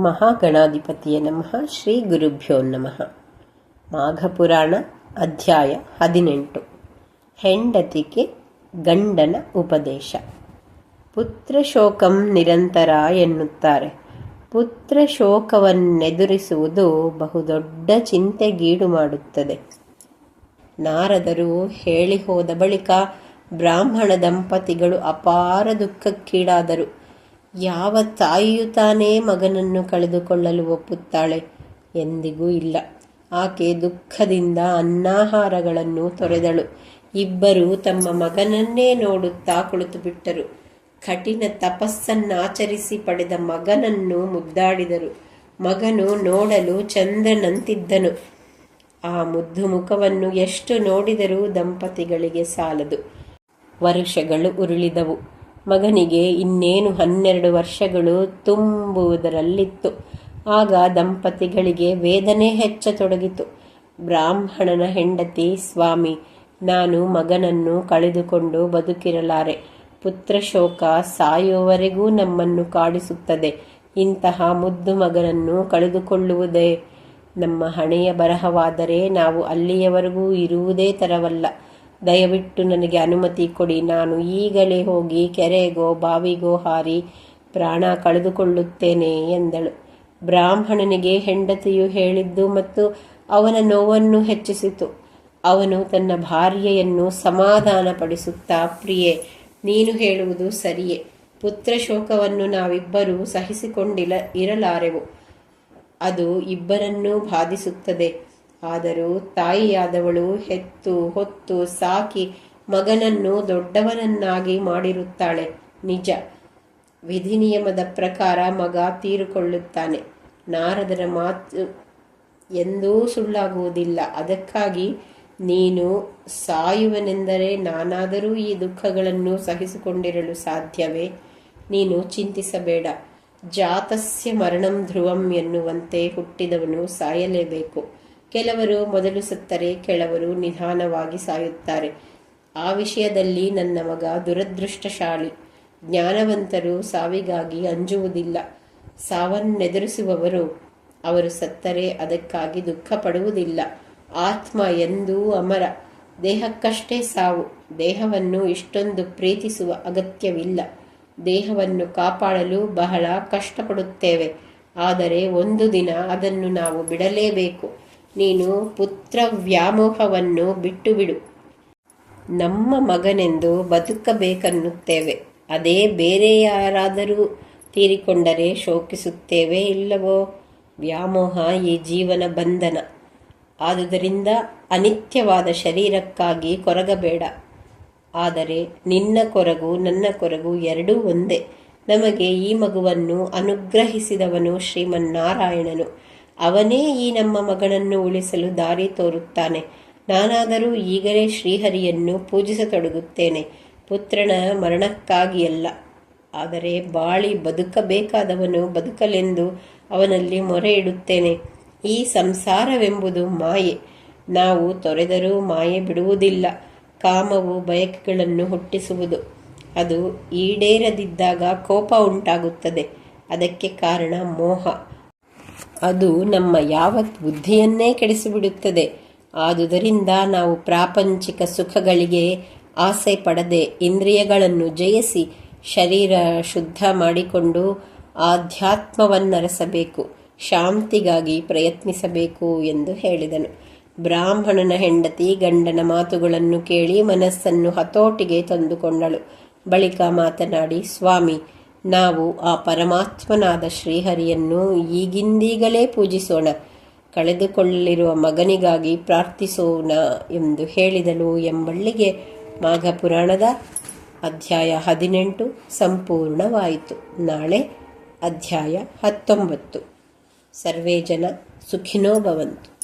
ಮಹಾಗಣಾಧಿಪತಿಯ ನಮಃ. ಶ್ರೀ ಗುರುಭ್ಯೋ ನಮಃ. ಮಾಘಪುರಾಣ ಅಧ್ಯಾಯ ಹದಿನೆಂಟು. ಹೆಂಡತಿಗೆ ಗಂಡನ ಉಪದೇಶ. ಪುತ್ರ ಶೋಕಂ ನಿರಂತರ ಎನ್ನುತ್ತಾರೆ. ಪುತ್ರ ಶೋಕವನ್ನೆದುರಿಸುವುದು ಬಹುದೊಡ್ಡ ಚಿಂತೆಗೀಡು ಮಾಡುತ್ತದೆ. ನಾರದರು ಹೇಳಿ ಹೋದ ಬಳಿಕ ಬ್ರಾಹ್ಮಣ ದಂಪತಿಗಳು ಅಪಾರ ದುಃಖಕ್ಕೀಡಾದರು. ಯಾವ ತಾಯಿಯು ತಾನೇ ಮಗನನ್ನು ಕಳೆದುಕೊಳ್ಳಲು ಒಪ್ಪುತ್ತಾಳೆ ಎಂದಿಗೂ ಇಲ್ಲ. ಆಕೆ ದುಃಖದಿಂದ ಅನ್ನಾಹಾರಗಳನ್ನು ತೊರೆದಳು. ಇಬ್ಬರು ತಮ್ಮ ಮಗನನ್ನೇ ನೋಡುತ್ತಾ ಕುಳಿತು ಬಿಟ್ಟರು ಕಠಿಣ ತಪಸ್ಸನ್ನಾಚರಿಸಿ ಪಡೆದ ಮಗನನ್ನು ಮುದ್ದಾಡಿದರು. ಮಗನು ನೋಡಲು ಚಂದ್ರನಂತಿದ್ದನು ಆ ಮುದ್ದು ಮುಖವನ್ನು ಎಷ್ಟು ನೋಡಿದರೂ ದಂಪತಿಗಳಿಗೆ ಸಾಲದು. ವರುಷಗಳು ಉರುಳಿದವು. ಮಗನಿಗೆ ಇನ್ನೇನು ಹನ್ನೆರಡು ವರ್ಷಗಳು ತುಂಬುವುದರಲ್ಲಿತ್ತು. ಆಗ ದಂಪತಿಗಳಿಗೆ ವೇದನೆ ಹೆಚ್ಚತೊಡಗಿತು. ಬ್ರಾಹ್ಮಣನ ಹೆಂಡತಿ, ಸ್ವಾಮಿ, ನಾನು ಮಗನನ್ನು ಕಳೆದುಕೊಂಡು ಬದುಕಿರಲಾರೆ. ಪುತ್ರ ಶೋಕ ಸಾಯುವವರೆಗೂ ನಮ್ಮನ್ನು ಕಾಡಿಸುತ್ತದೆ. ಇಂತಹ ಮುದ್ದು ಮಗನನ್ನು ಕಳೆದುಕೊಳ್ಳುವುದೇ ನಮ್ಮ ಹಣೆಯ ಬರಹವಾದರೆ ನಾವು ಅಲ್ಲಿಯವರೆಗೂ ಇರುವುದೇ ತರವಲ್ಲ. ದಯವಿಟ್ಟು ನನಗೆ ಅನುಮತಿ ಕೊಡಿ. ನಾನು ಈಗಲೇ ಹೋಗಿ ಕೆರೆಗೋ, ಬಾವಿಗೋ ಹಾರಿ ಪ್ರಾಣ ಕಳೆದುಕೊಳ್ಳುತ್ತೇನೆ ಎಂದಳು. ಬ್ರಾಹ್ಮಣನಿಗೆ ಹೆಂಡತಿಯು ಹೇಳಿದ್ದು ಮತ್ತು ಅವನ ನೋವನ್ನು ಹೆಚ್ಚಿಸಿತು. ಅವನು ತನ್ನ ಭಾರ್ಯೆಯನ್ನು ಸಮಾಧಾನಪಡಿಸುತ್ತಾ, ಪ್ರಿಯೆ, ನೀನು ಹೇಳುವುದು ಸರಿಯೇ. ಪುತ್ರ ಶೋಕವನ್ನು ನಾವಿಬ್ಬರೂ ಸಹಿಸಿಕೊಂಡಿಲ್ಲ ಇರಲಾರೆವು. ಅದು ಇಬ್ಬರನ್ನೂ ಬಾಧಿಸುತ್ತದೆ. ಆದರೂ ತಾಯಿಯಾದವಳು ಹೆತ್ತು ಹೊತ್ತು ಸಾಕಿ ಮಗನನ್ನು ದೊಡ್ಡವನನ್ನಾಗಿ ಮಾಡಿರುತ್ತಾಳೆ. ನಿಜ. ವಿಧಿ ನಿಯಮದ ಪ್ರಕಾರ ಮಗ ತೀರಿಕೊಳ್ಳುತ್ತಾನೆ. ನಾರದರ ಮಾತು ಎಂದೂ ಸುಳ್ಳಾಗುವುದಿಲ್ಲ. ಅದಕ್ಕಾಗಿ ನೀನು ಸಾಯುವನೆಂದರೆ ನಾನಾದರೂ ಈ ದುಃಖಗಳನ್ನು ಸಹಿಸಿಕೊಂಡಿರಲು ಸಾಧ್ಯವೇ? ನೀನು ಚಿಂತಿಸಬೇಡ. ಜಾತಸ್ಯ ಮರಣಂ ಧ್ರುವಂ ಎನ್ನುವಂತೆ ಹುಟ್ಟಿದವನು ಸಾಯಲೇಬೇಕು. ಕೆಲವರು ಮೊದಲು ಸತ್ತರೆ, ಕೆಲವರು ನಿಧಾನವಾಗಿ ಸಾಯುತ್ತಾರೆ. ಆ ವಿಷಯದಲ್ಲಿ ನನ್ನ ಮಗ ದುರದೃಷ್ಟಶಾಲಿ. ಜ್ಞಾನವಂತರು ಸಾವಿಗಾಗಿ ಅಂಜುವುದಿಲ್ಲ. ಸಾವನ್ನೆದುರಿಸುವವರು ಅವರು ಸತ್ತರೆ, ಅದಕ್ಕಾಗಿ ದುಃಖ ಪಡುವುದಿಲ್ಲ ಆತ್ಮ ಎಂದೂ ಅಮರ. ದೇಹಕ್ಕಷ್ಟೇ ಸಾವು. ದೇಹವನ್ನು ಇಷ್ಟೊಂದು ಪ್ರೀತಿಸುವ ಅಗತ್ಯವಿಲ್ಲ. ದೇಹವನ್ನು ಕಾಪಾಡಲು ಬಹಳ ಕಷ್ಟಪಡುತ್ತೇವೆ. ಆದರೆ ಒಂದು ದಿನ ಅದನ್ನು ನಾವು ಬಿಡಲೇಬೇಕು. ನೀನು ಪುತ್ರ ವ್ಯಾಮೋಹವನ್ನು ಬಿಟ್ಟು ಬಿಡು ನಮ್ಮ ಮಗನೆಂದು ಬದುಕಬೇಕನ್ನುತ್ತೇವೆ. ಅದೇ ಬೇರೆ ಯಾರಾದರೂ ತೀರಿಕೊಂಡರೆ ಶೋಕಿಸುತ್ತೇವೆ ಇಲ್ಲವೋ? ವ್ಯಾಮೋಹ ಈ ಜೀವನ ಬಂಧನ. ಆದುದರಿಂದ ಅನಿತ್ಯವಾದ ಶರೀರಕ್ಕಾಗಿ ಕೊರಗಬೇಡ. ಆದರೆ ನಿನ್ನ ಕೊರಗು, ನನ್ನ ಕೊರಗು ಎರಡೂ ಒಂದೇ. ನಮಗೆ ಈ ಮಗುವನ್ನು ಅನುಗ್ರಹಿಸಿದವನು ಶ್ರೀಮನ್ನಾರಾಯಣನು. ಅವನೇ ಈ ನಮ್ಮ ಮಗನನ್ನು ಉಳಿಸಲು ದಾರಿ ತೋರುತ್ತಾನೆ. ನಾನಾದರೂ ಈಗಲೇ ಶ್ರೀಹರಿಯನ್ನು ಪೂಜಿಸತೊಡಗುತ್ತೇನೆ. ಪುತ್ರನ ಮರಣಕ್ಕಾಗಿಯಲ್ಲ. ಆದರೆ ಬಾಳಿ ಬದುಕಬೇಕಾದವನು ಬದುಕಲೆಂದು ಅವನಲ್ಲಿ ಮೊರೆ ಇಡುತ್ತೇನೆ ಈ ಸಂಸಾರವೆಂಬುದು ಮಾಯೆ. ನಾವು ತೊರೆದರೂ ಮಾಯೆ ಬಿಡುವುದಿಲ್ಲ. ಕಾಮವು ಬಯಕೆಗಳನ್ನು ಹುಟ್ಟಿಸುವುದು. ಅದು ಈಡೇರದಿದ್ದಾಗ ಕೋಪ ಉಂಟಾಗುತ್ತದೆ. ಅದಕ್ಕೆ ಕಾರಣ ಮೋಹ. ಅದು ನಮ್ಮ ಯಾವತ್ ಬುದ್ಧಿಯನ್ನೇ ಕೆಡಿಸಿಬಿಡುತ್ತದೆ. ಆದುದರಿಂದ ನಾವು ಪ್ರಾಪಂಚಿಕ ಸುಖಗಳಿಗೆ ಆಸೆ ಪಡದೆ ಇಂದ್ರಿಯಗಳನ್ನು ಜಯಿಸಿ ಶರೀರ ಶುದ್ಧ ಮಾಡಿಕೊಂಡು ಆಧ್ಯಾತ್ಮವನ್ನರಸಬೇಕು, ಶಾಂತಿಗಾಗಿ ಪ್ರಯತ್ನಿಸಬೇಕು ಎಂದು ಹೇಳಿದನು. ಬ್ರಾಹ್ಮಣನ ಹೆಂಡತಿ ಗಂಡನ ಮಾತುಗಳನ್ನು ಕೇಳಿ ಮನಸ್ಸನ್ನು ಹತೋಟಿಗೆ ತಂದುಕೊಂಡಳು. ಬಳಿಕ ಮಾತನಾಡಿ, ಸ್ವಾಮಿ ನಾವು ಆ ಪರಮಾತ್ಮನಾದ ಶ್ರೀಹರಿಯನ್ನು ಈಗಿಂದೀಗಲೇ ಪೂಜಿಸೋಣ ಕಳೆದುಕೊಳ್ಳಲಿರುವ ಮಗನಿಗಾಗಿ ಪ್ರಾರ್ಥಿಸೋಣ ಎಂದು ಹೇಳಿದಳು ಎಂಬಳ್ಳಿಗೆ ಮಾಘ ಪುರಾಣದ ಅಧ್ಯಾಯ ಹದಿನೆಂಟು ಸಂಪೂರ್ಣವಾಯಿತು. ನಾಳೆ ಅಧ್ಯಾಯ ಹತ್ತೊಂಬತ್ತು. ಸರ್ವೇ ಜನ ಸುಖಿನೋ ಭವಂತು.